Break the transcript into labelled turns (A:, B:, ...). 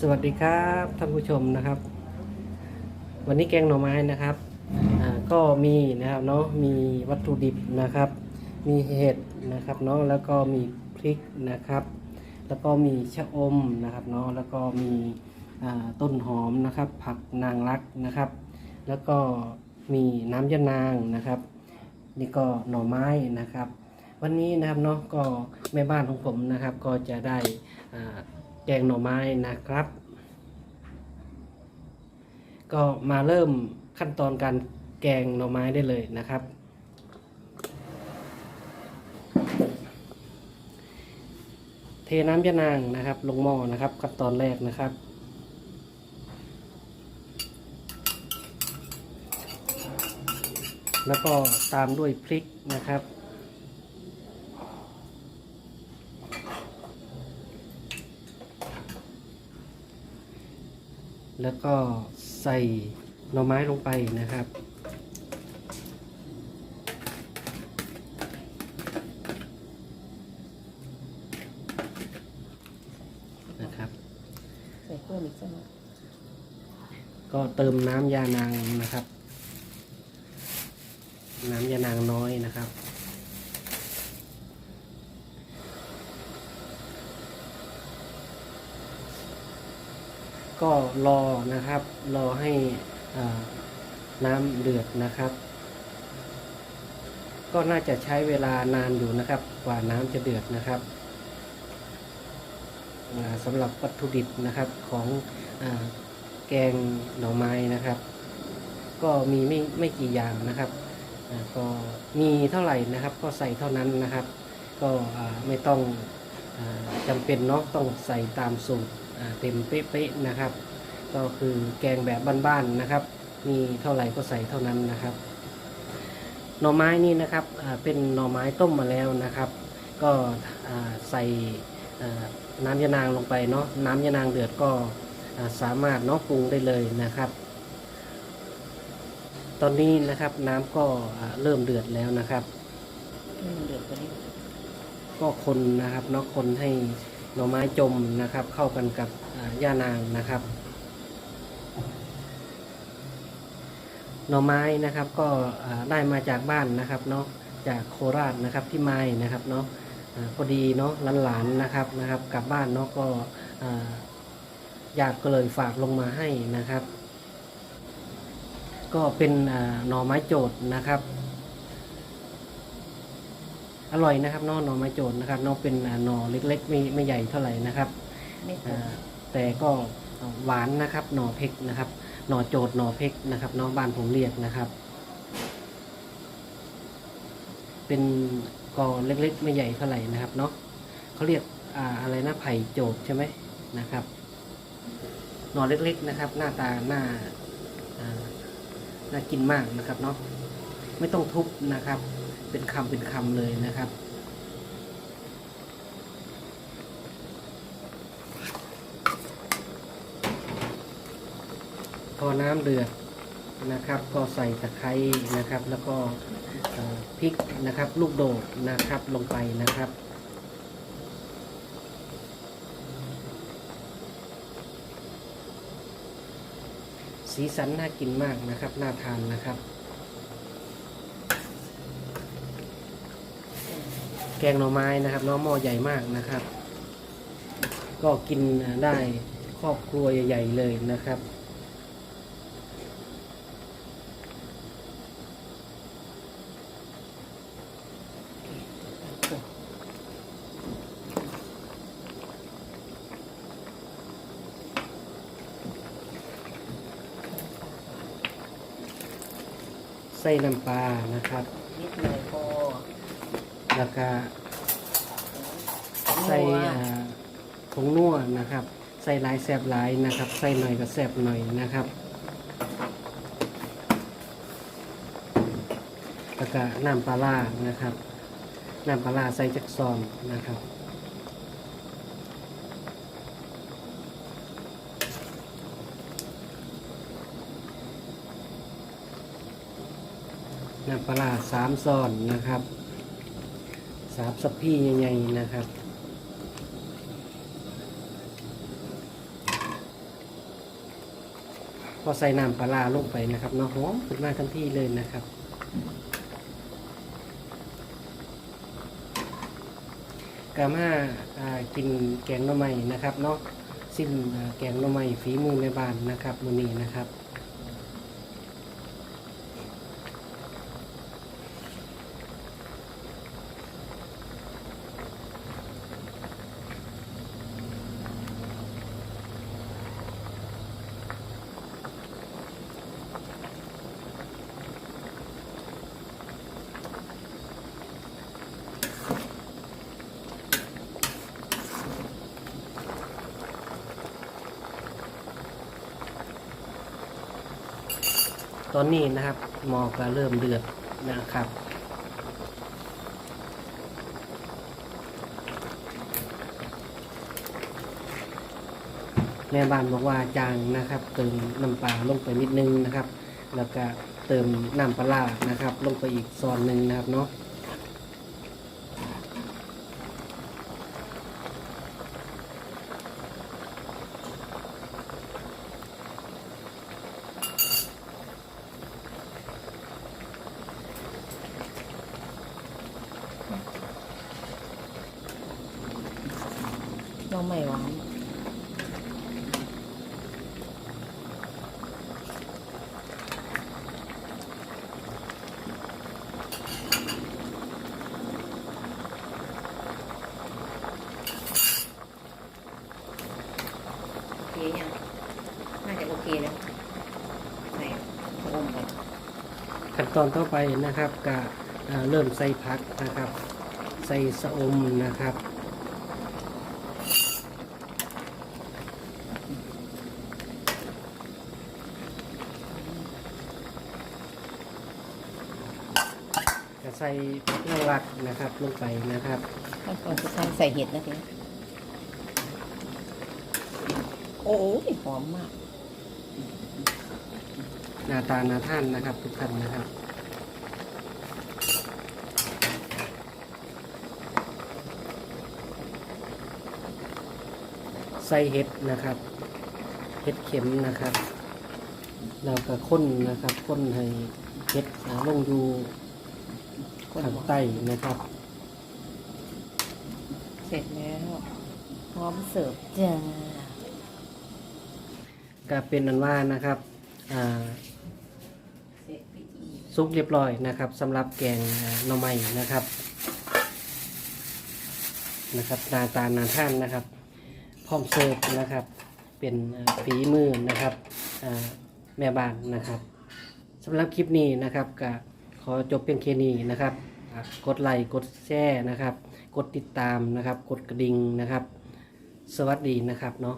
A: สวัสดีครับท่านผู้ชมนะครับ วันนี้แกงหน่อไม้นะครับก็มีนะครับเนาะมีวัตถุดิบนะครับ มีเห็ดนะครับเนาะแล้วก็มีพริกนะครับ แล้วก็มีชะอมนะครับเนาะแล้วก็มีต้นหอมนะครับ ผักนางรักนะครับ แล้วก็มีน้ำยะนางนะครับ นี่ก็หน่อไม้นะครับ วันนี้นะครับเนาะก็แม่บ้านของผมนะครับ ก็จะได้อ่า แกงหน่อไม้นะครับ ก็มาเริ่มขั้นตอนการแกงหน่อไม้ได้เลยนะครับ เทน้ำยะนางนะครับ ลงหม้อนะครับขั้นตอนแรกนะครับแล้วก็ตามด้วยพริกนะครับ แล้วก็ใส่หน่อไม้ลงไปนะครับ นะครับ
B: ใส่เพิ่มอีกสักหน่อย
A: ก็เติมน้ำยานางนะครับ น้ำยานางน้อยนะครับ ก็รอนะครับ รอให้น้ำเดือดนะครับ ก็น่าจะใช้เวลานานอยู่นะครับ กว่าน้ำจะเดือดนะครับสำหรับวัตถุดิบนะครับของอแกงหน่อไม้นะครับ ก็มีไม่ไม่กี่อย่างนะครับก็มีเท่าไหร่นะครับ ก็ใส่เท่านั้นนะครับ ก็ไม่ต้องอจำเป็นเนาะต้องใส่ตามสูตร เต็มเป๊ะๆนะครับ ก็คือแกงแบบบ้านๆนะครับ มีเท่าไหร่ก็ใส่เท่านั้นนะครับ หน่อไม้นี่นะครับอ่าเป็นหน่อไม้ต้มมาแล้วนะครับ ก็อ่าใส่อ่าน้ำยะนางลงไปเนาะน้ำยะนางเดือดก็อ่าสามารถเนาะปรุงได้เลยนะครับ ตอนนี้นะครับน้ำก็อ่าเริ่มเดือดแล้วนะครับ
B: ให้มันเดือดกว่านี้
A: ก็คนนะครับเนาะคนให้ หน่อไม้จมนะครับ เข้ากันกับย่านางนะครับ หน่อไม้นะครับก็ได้มาจากบ้านนะครับเนาะจากโคราชนะครับที่ไม้นะครับเนาะพอดีเนาะหลานๆนะครับนะครับ กลับบ้านเนาะก็อ่าญาติก็เลยฝากลงมาให้นะครับ ก็เป็นหน่อไม้โจดนะครับ อร่อยนะครับเนอหน่อไม้โจดนะครับเนอเป็นอ่าหน่อเล็กๆไม่ไม่ใหญ่เท่าไหร่นะครับ
B: ไม่ข
A: อ่าแต่ก็หวานนะครับหน่อเพกนะครับหน่อโจดหน่อเพกนะครับเน้องบ้านผมเรียกนะครับ เป็นกอเล็กๆ ไม่ใหญ่เท่าไหร่นะครับเนาะเขาเรียกอ่าอะไรนะไผ่โจดใช่ไหมนะครับหน่อเล็กๆนะครับ หน้าตาหน้าอ่าน่ากินมากนะครับเนาะไม่ต้องทุบนะครับ เป็นคำเป็นคำเลยนะครับ พอน้ำเดือดนะครับ ก็ใส่ตะไคร้นะครับ แล้วก็พริกนะครับ ลูกโดดนะครับลงไปนะครับสีสันน่ากินมากนะครับ น่าทานนะครับ แกงหน่อไม้นะครับน้องหม้อใหญ่มากนะครับ ก็กินได้ครอบครัวใหญ่ ๆ เลยนะครับใส่น้ำปลานะครับ แล้วก็ใส่อ่าผงนัวนะครับ ใส่หลายแสบหลายนะครับ ใส่หน่อยก็แสบหน่อยนะครับแล้วก็น้ำปลาร้านะครับน้ำปลาร้าใส่จักซอนนะครับ น้ำปลาร้าสามซอนนะครับ สามสับพี่ใหญ่ๆนะครับพอใส่น้ำปลาลงไปนะครับเนาะหอมขึ้นมาทันทีเลยนะครับกามาากินแกงหน่อไม้นะครับเนาะซิมอ่าแกงหน่อไม้ฝีมือแม่บ้านนะครับมือนี้นะครับ ตอนนี้นะครับหมอก็เริ่มเดือดนะครับ แม่บ้านบอกว่าจางนะครับ เติมน้ำปลาลงไปนิดนึงนะครับ แล้วก็เติมน้ำปลาร้านะครับ ลงไปอีกซอนหนึ่งนะครับเนาะ
B: น้องไม่หวานโอเคยังน่าจะโอเคแล้วใส่ชะอมก่อน
A: ขั้นตอนต่อไปนะครับก็อ่าเริ่มใส่ผักนะครับ ใส่สะอมนะครับ ก็ ใส่ผักนางรักนะครับลงไปนะครับ
B: ขั้นตอนสุดท้ายใส่เห็ดนะทีนี้โอ้ยหอมมาก
A: หน้าตาหนาท่านนะครับ ทุกท่านนะครับใส่เห็ดนะครับเห็ดเข็มนะครับแล้วก็ข้นนะครับข้นให้เห็ดอ่าลงอยู่
B: คน
A: ข้าง
B: หวาน
A: ใต้นะครับ
B: เสร็จแล้วพร้อมเสิร์ฟจ้า
A: ก็เป็นอันว่านะครับอ่า
B: เสร็จพิธี
A: ซุปเรียบร้อยนะครับสำหรับแกงอ่าหน่อไม้นะครับนะครับหนาตาหนาท่านนะครับ พร้อมเสิร์ฟนะครับ เป็นอ่าฝีมือนะครับอ่าแม่บ้านนะครับสำหรับคลิปนี้นะครับก็ข อจบเพียงแค่นี้นะครับ กดไลค์กดแชร์นะครับ กดติดตามนะครับ กดกระดิ่งนะครับ สวัสดีนะครับเนาะ